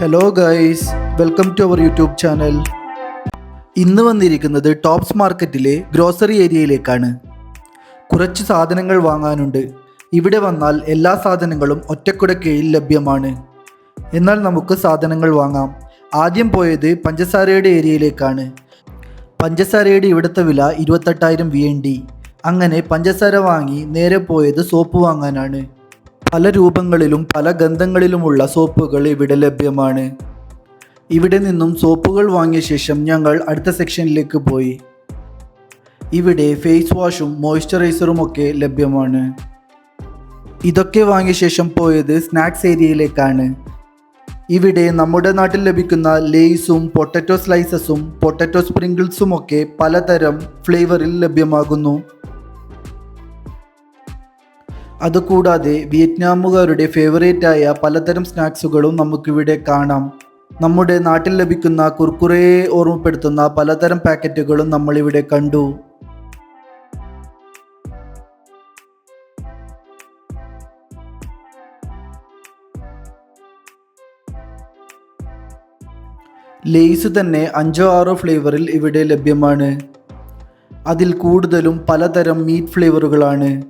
Hello guys welcome to our YouTube channel ഇന്ന് വന്നിരിക്കുന്നത് tops മാർക്കറ്റിലെ ഗ്രോസറി ഏരിയയിലേക്കാണ് കുറച്ച് സാധനങ്ങൾ വാങ്ങാനുണ്ട്. ഇവിടെ വന്നാൽ എല്ലാ സാധനങ്ങളും ഒറ്റക്കുട കീഴിൽ ലഭ്യമാണ്. എന്നാൽ നമുക്ക് സാധനങ്ങൾ വാങ്ങാം. ആദ്യം പോയത് പഞ്ചസാരയുടെ ഏരിയയിലേക്കാണ്. പഞ്ചസാരയുടെ ഇവിടുത്തെ വില ഇരുപത്തെട്ടായിരം വി എൻ ഡി അങ്ങനെ പഞ്ചസാര വാങ്ങി നേരെ പോയത് സോപ്പ് വാങ്ങാനാണ്. പല രൂപങ്ങളിലും പല ഗന്ധങ്ങളിലുമുള്ള സോപ്പുകൾ ഇവിടെ ലഭ്യമാണ്. ഇവിടെ നിന്നും സോപ്പുകൾ വാങ്ങിയ ശേഷം ഞങ്ങൾ അടുത്ത സെക്ഷനിലേക്ക് പോയി. ഇവിടെ ഫേസ് വാഷും മോയ്സ്ചറൈസറും ഒക്കെ ലഭ്യമാണ്. ഇതൊക്കെ വാങ്ങിയ ശേഷം പോയത് സ്നാക്സ് ഏരിയയിലേക്കാണ്. ഇവിടെ നമ്മുടെ നാട്ടിൽ ലഭിക്കുന്ന ലേസും പൊട്ടറ്റോ സ്ലൈസസും പൊട്ടറ്റോ സ്പ്രിങ്കിൾസും ഒക്കെ പലതരം ഫ്ലേവറിൽ ലഭ്യമാകുന്നു. അതുകൂടാതെ വിയറ്റ്നാമുകാരുടെ ഫേവറേറ്റ് ആയ പലതരം സ്നാക്സുകളും നമുക്കിവിടെ കാണാം. നമ്മുടെ നാട്ടിൽ ലഭിക്കുന്ന കുർക്കുറയെ ഓർമ്മപ്പെടുത്തുന്ന പലതരം പാക്കറ്റുകളും നമ്മളിവിടെ കണ്ടു. ലേസ് തന്നെ അഞ്ചോ ആറോ ഫ്ലേവറിൽ ഇവിടെ ലഭ്യമാണ്. അതിൽ കൂടുതലും പലതരം മീറ്റ് ഫ്ലേവറുകളാണ്.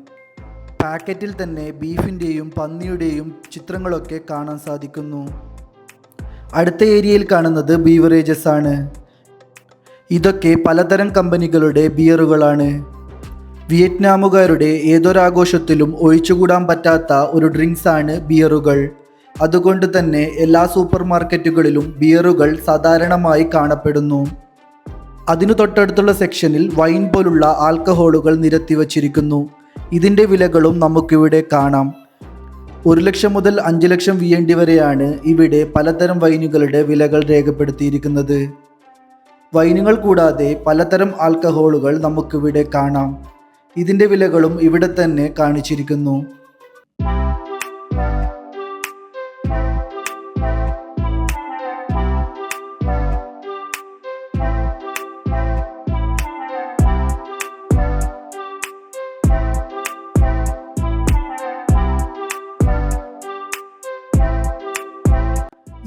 പാക്കറ്റിൽ തന്നെ ബീഫിന്റെയും പന്നിയുടെയും ചിത്രങ്ങളൊക്കെ കാണാൻ സാധിക്കുന്നു. അടുത്ത ഏരിയയിൽ കാണുന്നത് ബീവറേജസ് ആണ്. ഇതൊക്കെ പലതരം കമ്പനികളുടെ ബിയറുകളാണ്. വിയറ്റ്നാമുകാരുടെ ഏതൊരാഘോഷത്തിലും ഒഴിച്ചുകൂടാൻ പറ്റാത്ത ഒരു ഡ്രിങ്ക്സാണ് ബിയറുകൾ. അതുകൊണ്ട് തന്നെ എല്ലാ സൂപ്പർ മാർക്കറ്റുകളിലും ബിയറുകൾ സാധാരണമായി കാണപ്പെടുന്നു. അതിനു തൊട്ടടുത്തുള്ള സെക്ഷനിൽ വൈൻ പോലുള്ള ആൽക്കഹോളുകൾ നിരത്തി വച്ചിരിക്കുന്നു. ഇതിന്റെ വിലകളും നമുക്കിവിടെ കാണാം. ഒരു ലക്ഷം മുതൽ അഞ്ച് ലക്ഷം വി വരെയാണ് ഇവിടെ പലതരം വൈനുകളുടെ വിലകൾ രേഖപ്പെടുത്തിയിരിക്കുന്നത്. വൈനുകൾ കൂടാതെ പലതരം ആൽക്കഹോളുകൾ നമുക്കിവിടെ കാണാം. ഇതിന്റെ വിലകളും ഇവിടെ തന്നെ കാണിച്ചിരിക്കുന്നു.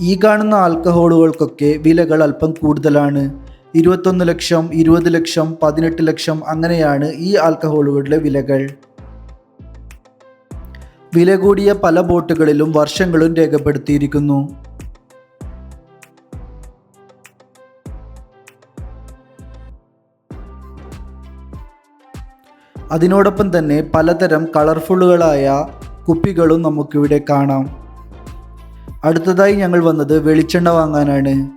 ഈ കാണുന്ന ആൽക്കഹോളുകൾക്കൊക്കെ വിലകൾ അല്പം കൂടുതലാണ്. ഇരുപത്തൊന്ന് ലക്ഷം ഇരുപത് ലക്ഷം പതിനെട്ട് ലക്ഷം അങ്ങനെയാണ് ഈ ആൽക്കഹോളുകളുടെ വിലകൾ. വില കൂടിയ പല ബോട്ടുകളിലും വർഷങ്ങളും രേഖപ്പെടുത്തിയിരിക്കുന്നു. അതിനോടൊപ്പം തന്നെ പലതരം കളർഫുള്ളുകളായ കുപ്പികളും നമുക്കിവിടെ കാണാം. അടുത്തതായി ഞങ്ങൾ വന്നത് വെളിച്ചെണ്ണ വാങ്ങാനാണ്.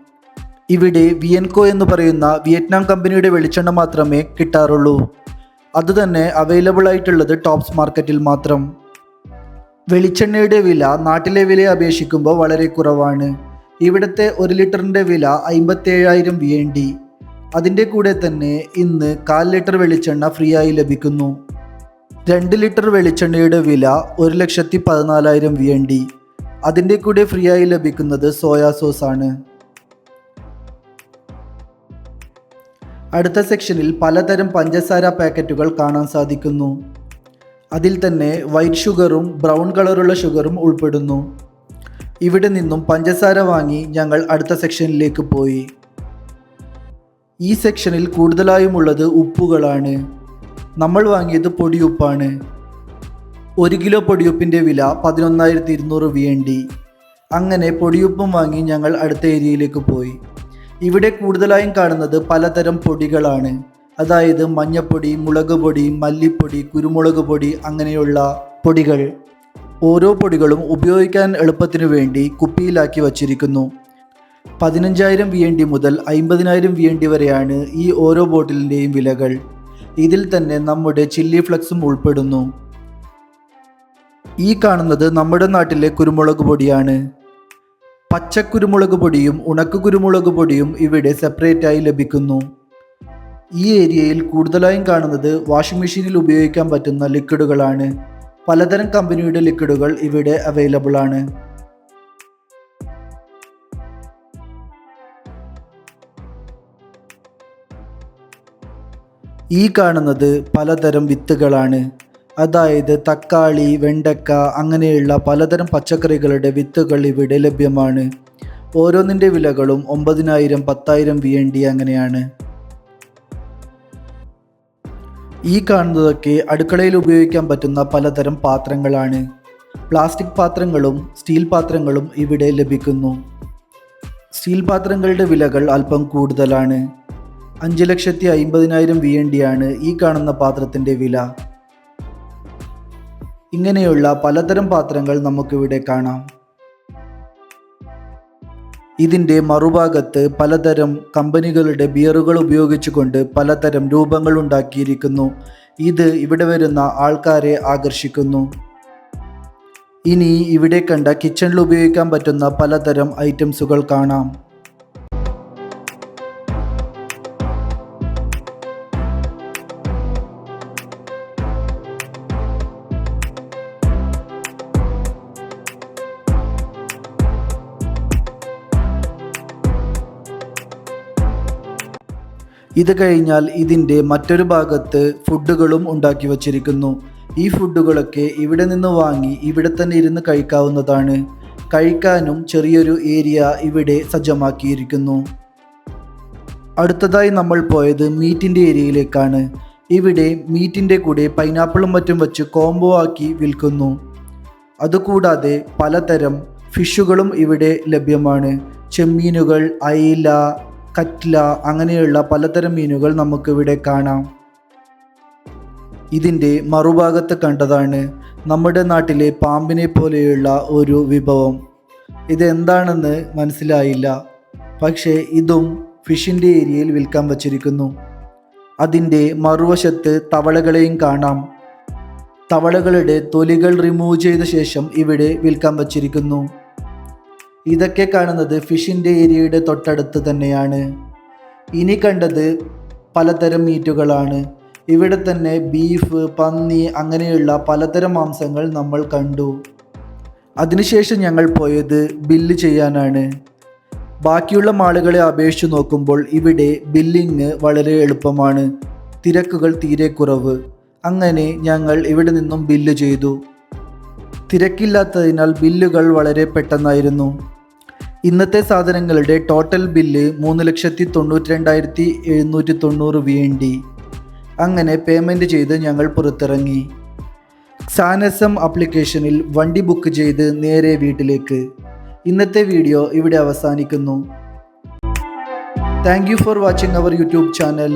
ഇവിടെ വിയൻകോ എന്ന് പറയുന്ന വിയറ്റ്നാം കമ്പനിയുടെ വെളിച്ചെണ്ണ മാത്രമേ കിട്ടാറുള്ളൂ. അതുതന്നെ അവൈലബിൾ ആയിട്ടുള്ളത് ടോപ്സ് മാർക്കറ്റിൽ മാത്രം. വെളിച്ചെണ്ണയുടെ വില നാട്ടിലെ വിലയെ അപേക്ഷിക്കുമ്പോൾ വളരെ കുറവാണ്. ഇവിടുത്തെ ഒരു ലിറ്ററിന്റെ വില അമ്പത്തേഴായിരം വി എൻ ഡി അതിന്റെ കൂടെ തന്നെ ഇന്ന് കാൽ ലിറ്റർ വെളിച്ചെണ്ണ ഫ്രീ ആയി ലഭിക്കുന്നു. രണ്ട് ലിറ്റർ വെളിച്ചെണ്ണയുടെ വില ഒരു ലക്ഷത്തി പതിനാലായിരം വി എൻ ഡി അതിന്റെ കൂടെ ഫ്രീ ആയി ലഭിക്കുന്നത് സോയാ സോസ് ആണ്. അടുത്ത സെക്ഷനിൽ പലതരം പഞ്ചസാര പാക്കറ്റുകൾ കാണാൻ സാധിക്കുന്നു. അതിൽ തന്നെ വൈറ്റ് ഷുഗറും ബ്രൗൺ കളറുള്ള ഷുഗറും ഉൾപ്പെടുന്നു. ഇവിടെ നിന്നും പഞ്ചസാര വാങ്ങി ഞങ്ങൾ അടുത്ത സെക്ഷനിലേക്ക് പോയി. ഈ സെക്ഷനിൽ കൂടുതലായും ഉള്ളത് ഉപ്പുകളാണ്. നമ്മൾ വാങ്ങിയത് പൊടിയുപ്പാണ് ഒരു കിലോ പൊടിയുപ്പിന്റെ വില പതിനൊന്നായിരത്തി ഇരുന്നൂറ് വി എൻ ഡി അങ്ങനെ പൊടിയുപ്പും വാങ്ങി ഞങ്ങൾ അടുത്ത ഏരിയയിലേക്ക് പോയി. ഇവിടെ കൂടുതലായും കാണുന്നത് പലതരം പൊടികളാണ്. അതായത് മഞ്ഞപ്പൊടി മുളക് പൊടി മല്ലിപ്പൊടി കുരുമുളക് പൊടി അങ്ങനെയുള്ള പൊടികൾ. ഓരോ പൊടികളും ഉപയോഗിക്കാൻ എളുപ്പത്തിനു വേണ്ടി കുപ്പിയിലാക്കി വച്ചിരിക്കുന്നു. പതിനഞ്ചായിരം വി എൻ ഡി മുതൽ അമ്പതിനായിരം വി എൻ ഡി വരെയാണ് ഈ ഓരോ ബോട്ടിലിന്റെയും വിലകൾ. ഇതിൽ തന്നെ നമ്മുടെ ചില്ലി ഫ്ലക്സും ഉൾപ്പെടുന്നു. ഈ കാണുന്നത് നമ്മുടെ നാട്ടിലെ കുരുമുളക് പൊടിയാണ്. പച്ചക്കുരുമുളക് പൊടിയും ഉണക്ക കുരുമുളക് പൊടിയും ഇവിടെ സെപ്പറേറ്റ് ആയി ലഭിക്കുന്നു. ഈ ഏരിയയിൽ കൂടുതലായും കാണുന്നത് വാഷിംഗ് മെഷീനിൽ ഉപയോഗിക്കാൻ പറ്റുന്ന ലിക്വിഡുകളാണ്. പലതരം കമ്പനിയുടെ ലിക്വിഡുകൾ ഇവിടെ അവൈലബിൾ ആണ്. ഈ കാണുന്നത് പലതരം വിത്തുകളാണ്. അതായത് തക്കാളി വെണ്ടക്ക അങ്ങനെയുള്ള പലതരം പച്ചക്കറികളുടെ വിത്തുകൾ ഇവിടെ ലഭ്യമാണ്. ഓരോന്നിന്റെ വിലകളും ഒമ്പതിനായിരം പത്തായിരം വി എൻ ഡി അങ്ങനെയാണ്. ഈ കാണുന്നതൊക്കെ അടുക്കളയിൽ ഉപയോഗിക്കാൻ പറ്റുന്ന പലതരം പാത്രങ്ങളാണ്. പ്ലാസ്റ്റിക് പാത്രങ്ങളും സ്റ്റീൽ പാത്രങ്ങളും ഇവിടെ ലഭിക്കുന്നു. സ്റ്റീൽ പാത്രങ്ങളുടെ വിലകൾ അല്പം കൂടുതലാണ്. അഞ്ച് ലക്ഷത്തി അയിമ്പതിനായിരം വി എൻ ഡി ആണ് ഈ കാണുന്ന പാത്രത്തിന്റെ വില. ഇങ്ങനെയുള്ള പലതരം പാത്രങ്ങൾ നമുക്കിവിടെ കാണാം. ഇതിന്റെ മറുഭാഗത്ത് പലതരം കമ്പനികളുടെ ബിയറുകൾ ഉപയോഗിച്ചുകൊണ്ട് പലതരം രൂപങ്ങൾ ഉണ്ടാക്കിയിരിക്കുന്നു. ഇത് ഇവിടെ വരുന്ന ആൾക്കാരെ ആകർഷിക്കുന്നു. ഇനി ഇവിടെ കണ്ട കിച്ചണിൽ ഉപയോഗിക്കാൻ പറ്റുന്ന പലതരം ഐറ്റംസുകൾ കാണാം. ഇത് കഴിഞ്ഞാൽ ഇതിന്റെ മറ്റൊരു ഭാഗത്ത് ഫുഡുകളും ഉണ്ടാക്കി വച്ചിരിക്കുന്നു. ഈ ഫുഡുകളൊക്കെ ഇവിടെ നിന്ന് വാങ്ങി ഇവിടെ തന്നെ ഇരുന്ന് കഴിക്കാവുന്നതാണ്. കഴിക്കാനും ചെറിയൊരു ഏരിയ ഇവിടെ സജ്ജമാക്കിയിരിക്കുന്നു. അടുത്തതായി നമ്മൾ പോയത് മീറ്റിന്റെ ഏരിയയിലേക്കാണ്. ഇവിടെ മീറ്റിന്റെ കൂടെ പൈനാപ്പിളും മറ്റും വെച്ച് കോംബോ ആക്കി വിൽക്കുന്നു. അതുകൂടാതെ പലതരം ഫിഷുകളും ഇവിടെ ലഭ്യമാണ്. ചെമ്മീനുകൾ അയില കറ്റ്ല അങ്ങനെയുള്ള പലതരം മീനുകൾ നമുക്കിവിടെ കാണാം. ഇതിന്റെ മറുഭാഗത്ത് കണ്ടതാണ് നമ്മുടെ നാട്ടിലെ പാമ്പിനെ പോലെയുള്ള ഒരു വിഭവം. ഇതെന്താണെന്ന് മനസ്സിലായില്ല. പക്ഷേ ഇതും ഫിഷിന്റെ ഏരിയയിൽ വിൽക്കാൻ വച്ചിരിക്കുന്നു. അതിന്റെ മറുവശത്ത് തവളകളെയും കാണാം. തവളകളുടെ തൊലികൾ റിമൂവ് ചെയ്ത ശേഷം ഇവിടെ വിൽക്കാൻ വച്ചിരിക്കുന്നു. ഇതൊക്കെ കാണുന്നത് ഫിഷിന്റെ ഏരിയയുടെ തൊട്ടടുത്ത് തന്നെയാണ്. ഇനി കണ്ടത് പലതരം മീറ്റുകളാണ്. ഇവിടെ തന്നെ ബീഫ് പന്നി അങ്ങനെയുള്ള പലതരം മാംസങ്ങൾ നമ്മൾ കണ്ടു. അതിനുശേഷം ഞങ്ങൾ പോയത് ബില്ല് ചെയ്യാനാണ്. ബാക്കിയുള്ള മാളുകളെ അപേക്ഷിച്ച് നോക്കുമ്പോൾ ഇവിടെ ബില്ലിങ് വളരെ എളുപ്പമാണ്. തിരക്കുകൾ തീരെ കുറവ്. അങ്ങനെ ഞങ്ങൾ ഇവിടെ നിന്നും ബില്ല് ചെയ്തു. തിരക്കില്ലാത്തതിനാൽ ബില്ലുകൾ വളരെ പെട്ടെന്നായിരുന്നു. ഇന്നത്തെ സാധനങ്ങളുടെ ടോട്ടൽ ബില്ല് മൂന്ന് ലക്ഷത്തി തൊണ്ണൂറ്റി രണ്ടായിരത്തി എഴുന്നൂറ്റി തൊണ്ണൂറ് വി എൻ ഡി അങ്ങനെ പേയ്മെന്റ് ചെയ്ത് ഞങ്ങൾ പുറത്തിറങ്ങി. സാനസം ആപ്ലിക്കേഷനിൽ വണ്ടി ബുക്ക് ചെയ്ത് നേരെ വീട്ടിലേക്ക്. ഇന്നത്തെ വീഡിയോ ഇവിടെ അവസാനിക്കുന്നു. Thank you for watching our YouTube channel